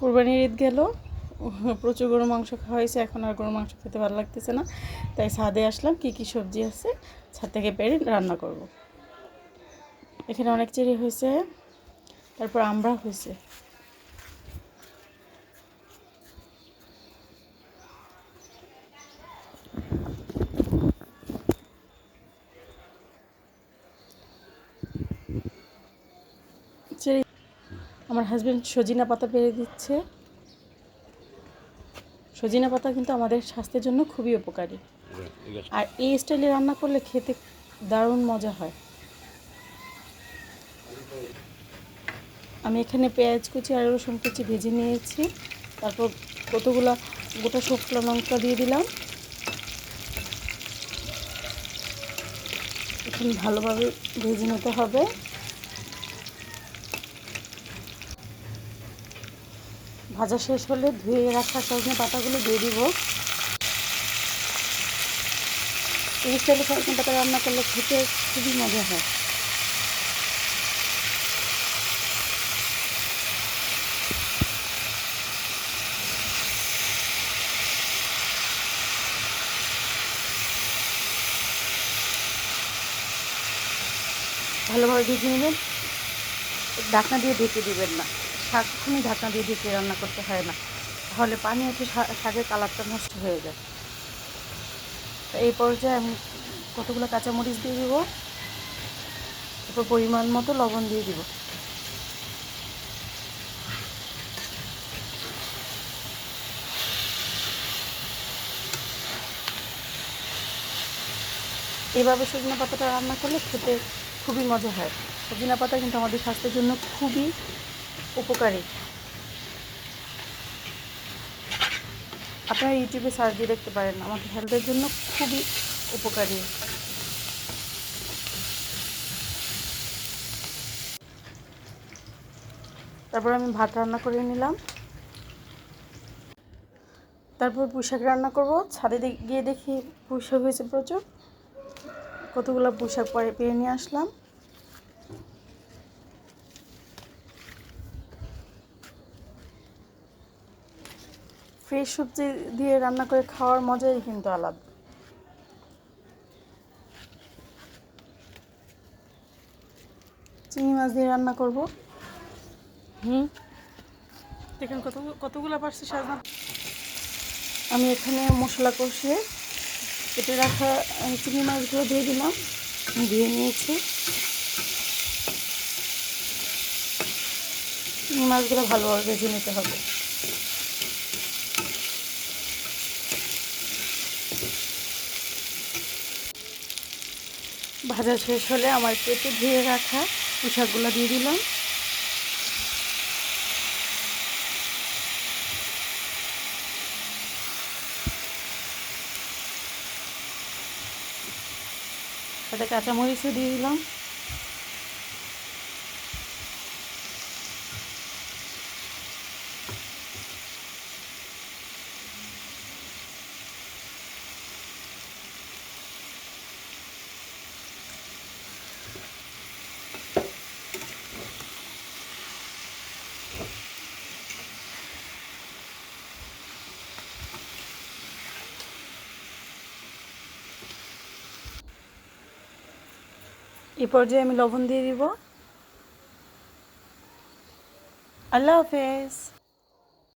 কুরবানির ঈদ গেল। প্রচুর গরু মাংস খাওয়া হয়েছে, এখন আর গরু মাংস খেতে ভালো লাগতেছে না। তাই ছাদে আসলাম, কি কি সবজি আছে, ছাদ থেকে পেরে রান্না করব। এখানে অনেক চেরি হয়েছে, তারপর আমরা হয়েছে চেরি আমার হাজব্যান্ড সজিনা পাতা পেরে দিচ্ছে। সজিনা পাতা কিন্তু আমাদের স্বাস্থ্যের জন্য খুবই উপকারী। আর এই স্টাইলে রান্না করলে খেতে দারুণ মজা হয়। আমি এখানে পেঁয়াজ কুচি আর রসুন কুচি ভেজে নিয়েছি। তারপর কতগুলো গোটা শুকনো লঙ্কা দিয়ে দিলাম। এখন ভালোভাবে ভেজে নিতে হবে। ভাজা শেষ হলে ধুয়ে রাখা সজনে পাতাগুলো দিয়ে দিব। এই স্টাইলে সজনে পাতা রান্না করলে খেতে খুবই মজা হয়। ভালোভাবে ভেজে নেবেন। ঢাকনা দিয়ে ঢেকে দিবেন না। শাক ঢাকনা দিয়ে ঢেকে রান্না করতে হয় না। তাহলে পানি আছে শাকের কালারটা নষ্ট হয়ে যায়। তো এই পর্যায়ে আমি কতগুলো কাঁচামরিচ দিয়ে দিব? তারপর পরিমাণ মতো লবণ দিয়ে দিব। এইভাবে সজনা পাতাটা রান্না করলে খেতে খুবই মজা হয়। সজনা পাতা কিন্তু আমাদের স্বাস্থ্যের জন্য খুবই উপকারী। আপনারা ইউটিউবে সার্চ দিয়ে দেখতে পারেন, আমাদের হেলথের জন্য খুবই উপকারী। তারপর আমি ভাত রান্না করে নিলাম। তারপর পুঁইশাক রান্না করব। ছাদে গিয়ে দেখি পুঁইশাক হয়েছে প্রচুর। কতগুলো পোশাক পরে পেয়ে নিয়ে আসলাম। ফ্রেশ সবজি দিয়ে রান্না করে খাওয়ার মজাই কিন্তু আলাদা। চিংড়ি মাছ দিয়ে রান্না করব। হুম। দেখেন কত কতগুলো পারছি সাজনা। আমি এখানে মশলা কষিয়ে কেটে রাখা চিংড়ি মাছগুলো দিয়ে দিলাম। দিয়ে নিয়েছি। চিংড়ি মাছগুলো ভালোভাবে ভেজে নিতে হবে। ভাজা শেষ হলে আমার পেটে ধুয়ে রাখা পোশাকগুলো দিয়ে দিলাম। সাথে কাঁচামরিচও দিয়ে দিলাম। এই পর্যায়ে আমি লবণ দিয়ে দিব। আল্লাহ হাফেজ।